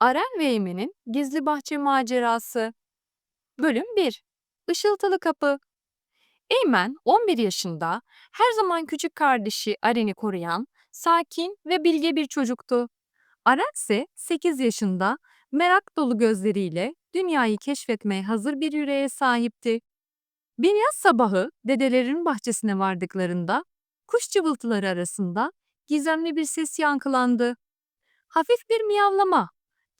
Aren ve Eymen'in Gizli Bahçe Macerası Bölüm 1 Işıltılı Kapı Eymen 11 yaşında, her zaman küçük kardeşi Aren'i koruyan, sakin ve bilge bir çocuktu. Aren ise 8 yaşında, merak dolu gözleriyle dünyayı keşfetmeye hazır bir yüreğe sahipti. Bir yaz sabahı dedelerin bahçesine vardıklarında, kuş cıvıltıları arasında gizemli bir ses yankılandı. Hafif bir miyavlama,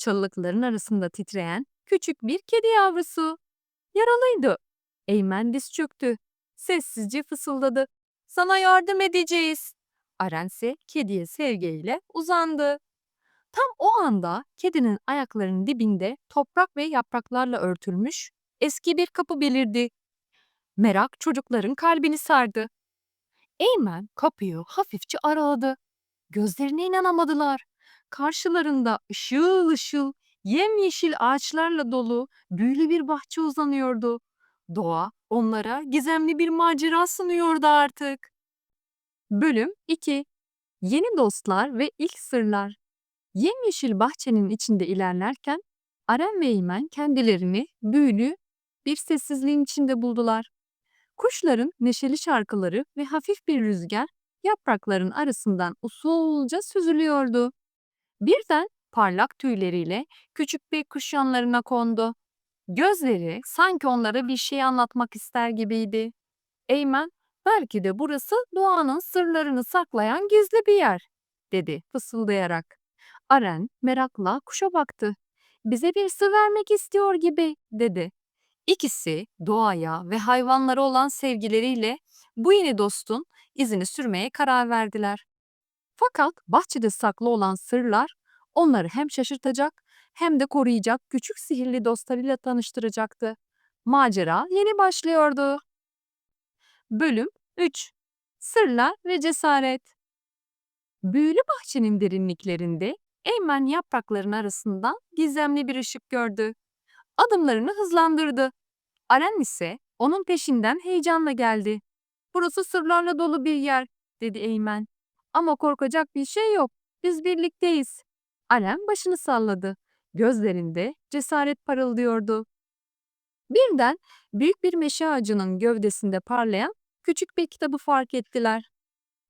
çalılıkların arasında titreyen küçük bir kedi yavrusu. Yaralıydı. Eymen diz çöktü. Sessizce fısıldadı. Sana yardım edeceğiz. Arense kediye sevgiyle uzandı. Tam o anda kedinin ayaklarının dibinde toprak ve yapraklarla örtülmüş eski bir kapı belirdi. Merak çocukların kalbini sardı. Eymen kapıyı hafifçe araladı. Gözlerine inanamadılar. Karşılarında ışıl ışıl, yemyeşil ağaçlarla dolu büyülü bir bahçe uzanıyordu. Doğa onlara gizemli bir macera sunuyordu artık. Bölüm 2 Yeni dostlar ve ilk sırlar. Yemyeşil bahçenin içinde ilerlerken Aren ve Eymen kendilerini büyülü bir sessizliğin içinde buldular. Kuşların neşeli şarkıları ve hafif bir rüzgar yaprakların arasından usulca süzülüyordu. Birden parlak tüyleriyle küçük bir kuş yanlarına kondu. Gözleri sanki onlara bir şey anlatmak ister gibiydi. Eymen, belki de burası doğanın sırlarını saklayan gizli bir yer, dedi fısıldayarak. Aren merakla kuşa baktı. Bize bir sır vermek istiyor gibi, dedi. İkisi doğaya ve hayvanlara olan sevgileriyle bu yeni dostun izini sürmeye karar verdiler. Fakat bahçede saklı olan sırlar onları hem şaşırtacak hem de koruyacak küçük sihirli dostlarıyla tanıştıracaktı. Macera yeni başlıyordu. Bölüm 3 Sırlar ve Cesaret Büyülü bahçenin derinliklerinde Eymen yaprakların arasından gizemli bir ışık gördü. Adımlarını hızlandırdı. Aren ise onun peşinden heyecanla geldi. Burası sırlarla dolu bir yer, dedi Eymen. Ama korkacak bir şey yok. Biz birlikteyiz. Aren başını salladı. Gözlerinde cesaret parıldıyordu. Birden büyük bir meşe ağacının gövdesinde parlayan küçük bir kitabı fark ettiler.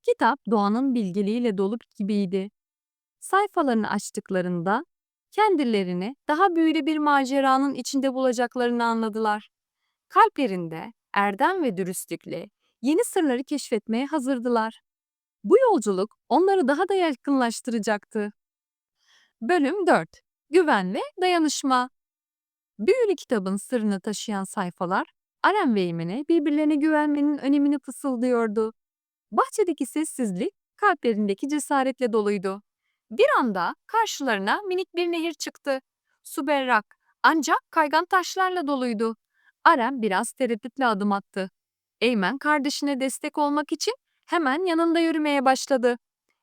Kitap doğanın bilgeliğiyle dolu gibiydi. Sayfalarını açtıklarında kendilerini daha büyülü bir maceranın içinde bulacaklarını anladılar. Kalplerinde erdem ve dürüstlükle yeni sırları keşfetmeye hazırdılar. Bu yolculuk onları daha da yakınlaştıracaktı. Bölüm 4 Güven ve Dayanışma Büyülü kitabın sırrını taşıyan sayfalar, Aren ve Eymen'e birbirlerine güvenmenin önemini fısıldıyordu. Bahçedeki sessizlik, kalplerindeki cesaretle doluydu. Bir anda karşılarına minik bir nehir çıktı. Su berrak, ancak kaygan taşlarla doluydu. Aren biraz tereddütle adım attı. Eymen kardeşine destek olmak için hemen yanında yürümeye başladı.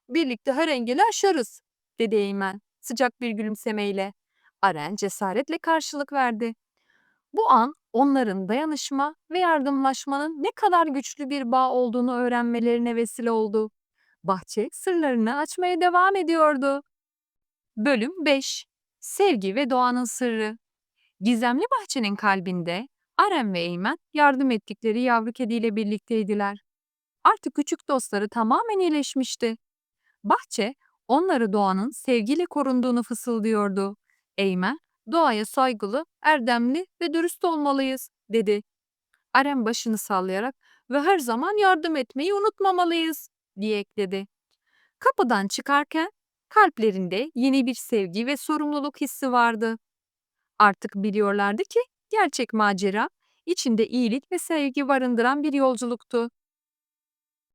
Birlikte her engeli aşarız, dedi Eymen sıcak bir gülümsemeyle. Aren cesaretle karşılık verdi. Bu an onların dayanışma ve yardımlaşmanın ne kadar güçlü bir bağ olduğunu öğrenmelerine vesile oldu. Bahçe sırlarını açmaya devam ediyordu. Bölüm 5 Sevgi ve Doğanın Sırrı Gizemli bahçenin kalbinde Aren ve Eymen yardım ettikleri yavru kediyle birlikteydiler. Artık küçük dostları tamamen iyileşmişti. Bahçe onları doğanın sevgiyle korunduğunu fısıldıyordu. Eymen, doğaya saygılı, erdemli ve dürüst olmalıyız, dedi. Aren başını sallayarak ve her zaman yardım etmeyi unutmamalıyız, diye ekledi. Kapıdan çıkarken kalplerinde yeni bir sevgi ve sorumluluk hissi vardı. Artık biliyorlardı ki gerçek macera içinde iyilik ve sevgi barındıran bir yolculuktu.